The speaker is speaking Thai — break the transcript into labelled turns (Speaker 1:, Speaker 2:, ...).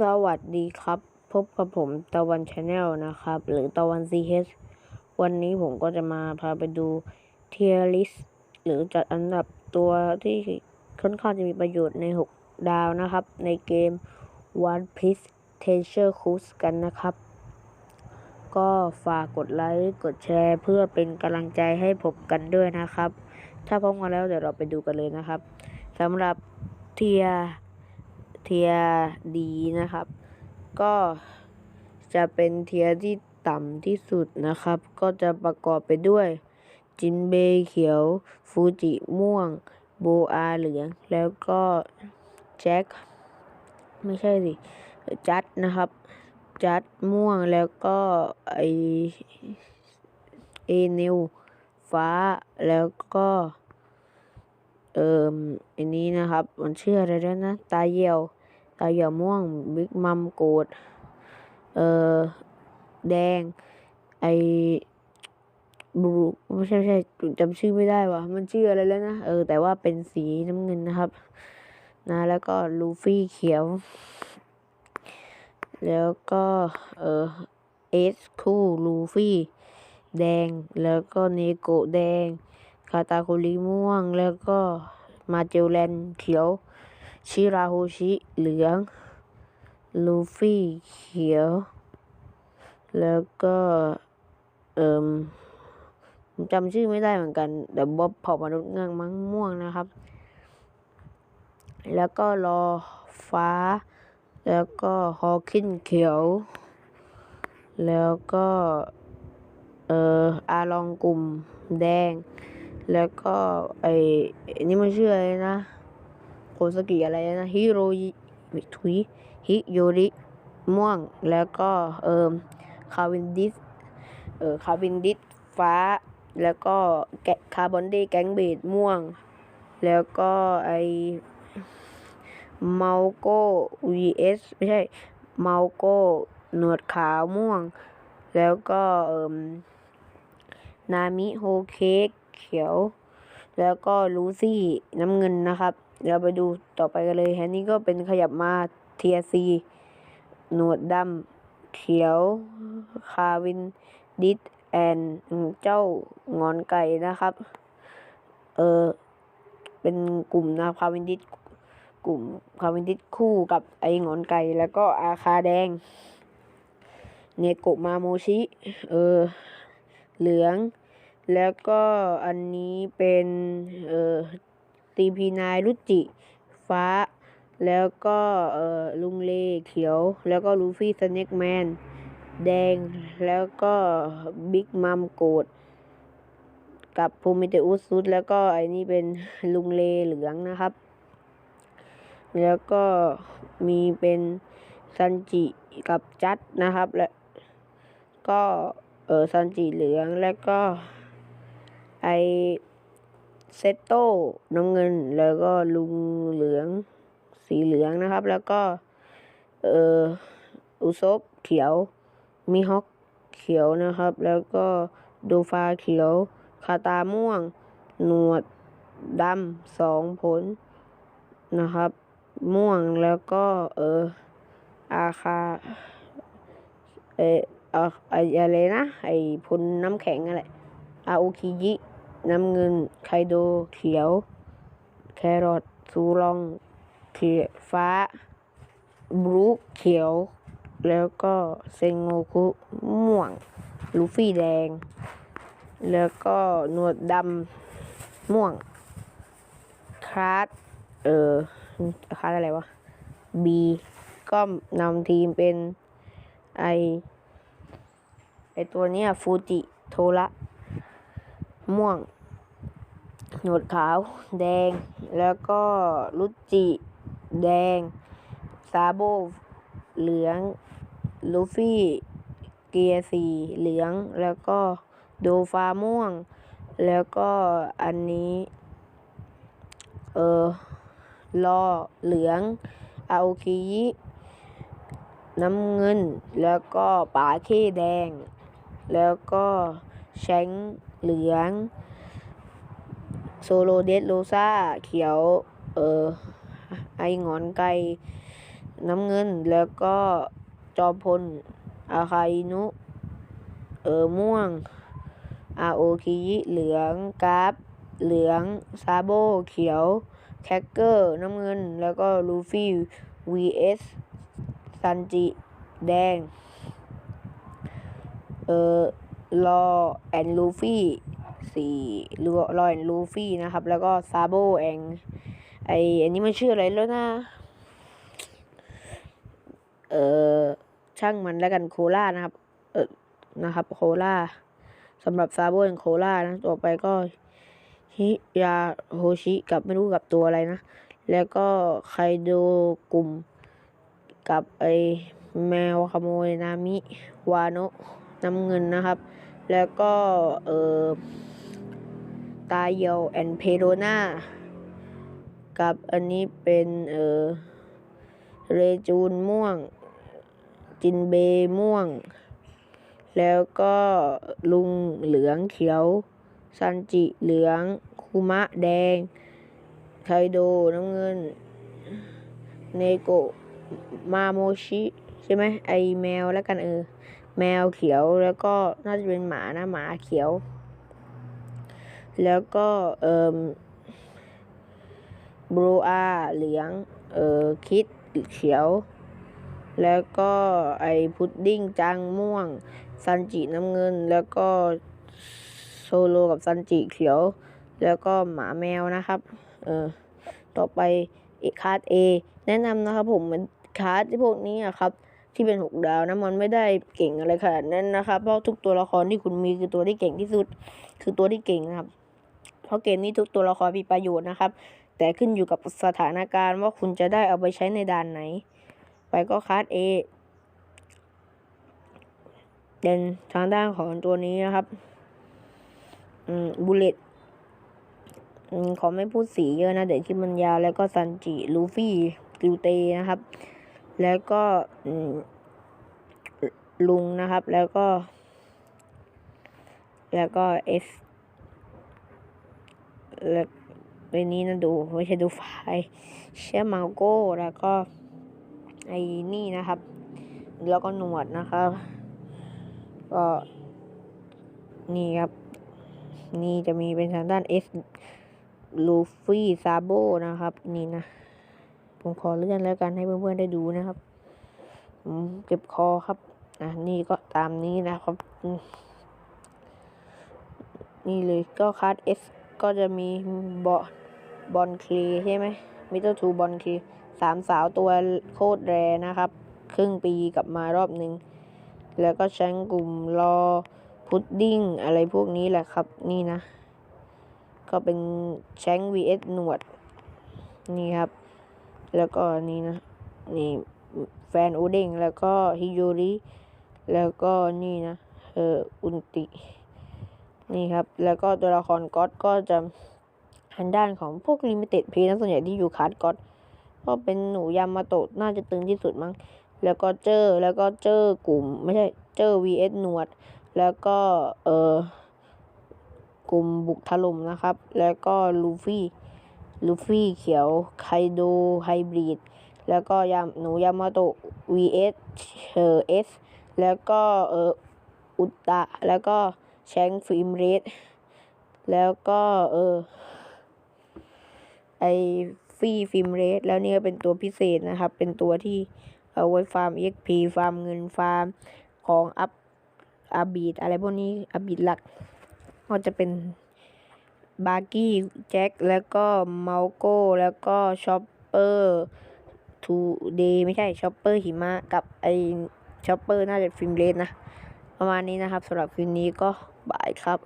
Speaker 1: สวัสดีครับ พบกับผมตะวันชาแนลนะครับ หรือตะวันซีเวันนี้ผมก็จะมาพาไปดูเทียริสหรือจัดอันดับตัวที่ค่อนข้างจะมีประโยชน์ใน 6 ดาวนะครับ ในเกม One Piece Treasure Cruise กันนะครับ ก็ฝากกดไลค์กดแชร์ เพื่อเป็นกำลังใจให้ผมกันด้วยนะครับ ถ้าพร้อมกันแล้วเดี๋ยวเราไปดูกันเลยนะครับสำหรับเทีย ทียดีนะครับ ก็จะเป็นเทียที่ต่ำที่สุดนะครับ ก็จะประกอบไปด้วย จินเบย์เขียว ฟูจิม่วง โบอาเหลือง แล้วก็แจ็ค ไม่ใช่สิ จัดนะครับ จัดม่วงแล้วก็ไอเอนิวฟ้าแล้วก็เอ่ออันนี้นะครับ มันชื่ออะไรแล้วนะ ตาเหี่ยว ตาเหี่ยวม่วงบิ๊กมัมโกดเออแดง ไอบลูไม่ใช่ไม่ใช่จำชื่อไม่ได้ว่ะมันชื่ออะไรแล้วนะเออ แต่ว่าเป็นสีน้ำเงินนะครับ นะ แล้วก็ลูฟี่เขียว แล้วก็เออเอสคู่ลูฟี่แดง แล้วก็เนโกะแดง คาตาคุริม่วง แล้วก็มาเจลแลนเขียว ชิราโฮชิเหลือง ลูฟี่เขียว แล้วก็ เอ่มจำชื่อไม่ได้เหมือนกันแต่บ๊อบเผ่ามนุษย์เงือกมั้งม่วงนะครับ แล้วก็รอฟ้า แล้วก็ฮอคินเขียว แล้วก็ เอ่ออาลองกลุ่มแดง แล้วก็ไอ้นี่มันชื่ออะไรนะ โคสกิอะไรนะฮิโรยิทุยฮิโยริม่วงแล้วก็เอ่อคาวินดิสเอ่อคาวินดิสฟ้า แล้วก็แกคาร์บอนเดแก๊งเบดม่วง แล้วก็ไอเมาโก้ vs ไม่ใช่เมาโก้หนวดขาวม่วง แล้วก็เอ่มนามิโฮเค้กเขียว แล้วก็ลูซี่น้ำเงินนะครับ เดี๋ยวไปดูต่อไปกันเลยอันนี้ก็เป็นขยับมาเทียซีหนวดดำเขียว คาวินดิสแอนเจ้างอนไก่นะครับ เออเป็นกลุ่มนะคาวินดิสกลุ่มคาวินดิสคู่กับไองอนไก่แล้วก็อาคาแดง เนโกมาโมชิ เออ เหลือง แล้วก็อันนี้เป็น เออ ตีพีนายรุจิ ฟ้า แล้วก็เอ่อลุงเลเขียว แล้วก็ลูฟี่สเน็กแมนแดงแล้วก็บิ๊กมัมโกดกับภูมิเตอุสซุดแล้วก็ไอ้นี่เป็นลุงเลเหลืองนะครับ แล้วก็มีเป็นซันจิกับจัดนะครับ และก็เออซันจิเหลืองแล้วก็ไอ เซตโต้น้ำเงิน แล้วก็ลุงเหลือง สีเหลืองนะครับ แล้วก็ เอออุซบเขียว มีฮอกเขียวนะครับ แล้วก็ดูฟาเขียว คาตาม่วง หนวดดำสองผลนะครับ ม่วงแล้วก็เอออาคาเอออาไออะไรนะ ไอพลน้ำแข็งอะไรอาโอคิยิ น้ำเงิน ไคโด เขียว แครอทซูรอง เขียวฟ้า บลูเขียว แล้วก็เซงโงคุม่วง ลูฟี่แดง แล้วก็หนวดดำม่วง คลาสเออคลาสอะไรวะบีก็นำทีมเป็นไอไอตัวเนี้ยฟูจิโทระ ม่วง หนวดขาว แดง แล้วก็รุจิ แดง ซาโบ เหลือง ลูฟี่ เกียร์สีเหลือง แล้วก็โดฟาม่วง แล้วก็อันนี้ เออรอเหลือง อาโอคิยิน้ำเงิน แล้วก็ป่าเค้แดง แล้วก็แชง เหลือง โซโลเดสโรซาเขียว เออ ไองอนไก่ น้ำเงิน แล้วก็จอมพล อาคาอินุ เออ ม่วง อาโอคิยิเหลืองกราฟ เหลือง ซาโบ เขียว แคคเกอร์ น้ำเงิน แล้วก็ลูฟี่ vs ซันจิ แดง เออ รอแอนลูฟี่สี่รอรอแอนลูฟี่นะครับ แล้วก็ซาโบแองไออันนี้มันชื่ออะไรแล้วนะ เออช่างมันแล้วกันโคล่านะครับ เออนะครับ โคล่าสำหรับซาโบแองโคล่านะ ต่อไปก็ฮิยาโฮชิกับไม่รู้กับตัวอะไรนะ แล้วก็ไคโดกลุ่มกับไอแมวขโมยนามิ วาโนะน้ำเงินนะครับ แล้วก็เออตาเยลแอนเพโรนากับอันนี้เป็นเออเรจูนม่วง จินเบม่วง แล้วก็ลุงเหลืองเขียว ซันจิเหลืองคุมะแดง ไคโดน้ำเงิน เนโกะมาโมชิ ใช่ไหมไอแมวแล้วกันเออ แมวเขียวแล้วก็น่าจะเป็นหมานะหมาเขียว แล้วก็เอ่อบรูอาเหลืองเออคิดเขียว แล้วก็ไอพุดดิ้งจังม่วง ซันจิน้ำเงิน แล้วก็โซโลกับซันจิเขียว แล้วก็หมาแมวนะครับ เออต่อไปอีกคาร์ด A แนะนำนะครับผมมือนคาร์ดที่พวกนี้อะครับ ที่เป็นหกดาวนะมันไม่ได้เก่งอะไรขนาดนั้นนะครับ เพราะทุกตัวละครที่คุณมีคือตัวที่เก่งที่สุด คือตัวที่เก่งนะครับ เพราะเกมนี้ทุกตัวละครมีประโยชน์นะครับ แต่ขึ้นอยู่กับสถานการณ์ว่าคุณจะได้เอาไปใช้ในด่านไหน ไปก็คาร์ด A เป็นทางด้านของตัวนี้นะครับ อืมบุลเลตอืมขอไม่พูดสีเยอะนะ เดี๋ยวที่มันยาวแล้วก็ซันจิลูฟี่กิวเตนะครับ แล้วก็ลุงนะครับ แล้วก็ แล้วก็เอสแล้วในนี้นะดูไม่ใช่ดูไฟล์เชฟมาโก้แล้วก็ไอ้นี่นะครับ แล้วก็หนวดนะครับ ก็นี่ครับ นี่จะมีเป็นทางด้านเอสลูฟี่ซาโบนะครับ นี่นะ ผมขอเลื่อนแล้วกันให้เพื่อนๆได้ดูนะครับผมเก็บคอครับ อะนี่ก็ตามนี้นะครับ นี่เลยก็คัดเอสก็จะมีบอบอลคลีใช่ไหมมิเตอร์ทูบอลคลีสามสาวตัวโคตรแรนะครับ ครึ่งปีกลับมารอบหนึ่งแล้วก็แชงกลุ่มรอพุดดิ้งอะไรพวกนี้แหละครับ นี่นะ ก็เป็นแชง vs หนวด นี่ครับ แล้วก็นี่นะนี่แฟนโอเด้งแล้วก็ฮิโยริแล้วก็นี่นะเอออุนติ นี่ครับ แล้วก็ตัวละครก๊อตก็จะทางด้านของพวกลิมิเต็ดเพนะส่วนใหญ่ที่อยู่คัดก๊อตก็เป็นหนูยามาโตะน่าจะตึงที่สุดมั้งแล้วก็เจอแล้วก็เจอกลุ่ม ไม่ใช่เจอ vs หนวด แล้วก็เออกลุ่มบุกถล่มนะครับ แล้วก็ลูฟี่ ลูฟี่เขียว ไคโดไฮบริด แล้วก็ยามหนูยามาโตะ vs เออ S แล้วก็เอออุตตะ แล้วก็แชงฟิล์มเรดแล้วก็เออไอฟี่ฟิล์มเรดแล้วนี่ก็เป็นตัวพิเศษนะครับ เป็นตัวที่เอาไว้ฟาร์ม EXP ฟาร์มเงินฟาร์มของอัพอาบีดอะไรพวกนี้อาบีดหลักก็จะเป็น บาร์กี้แจ็คแล้วก็เมาโก้แล้วก็ชอปเปอร์ทูเดย์ไม่ใช่ชอปเปอร์หิมะกับไอชอปเปอร์น่าจะฟิล์มเลนนะ ประมาณนี้นะครับสำหรับคืนนี้ก็บายครับ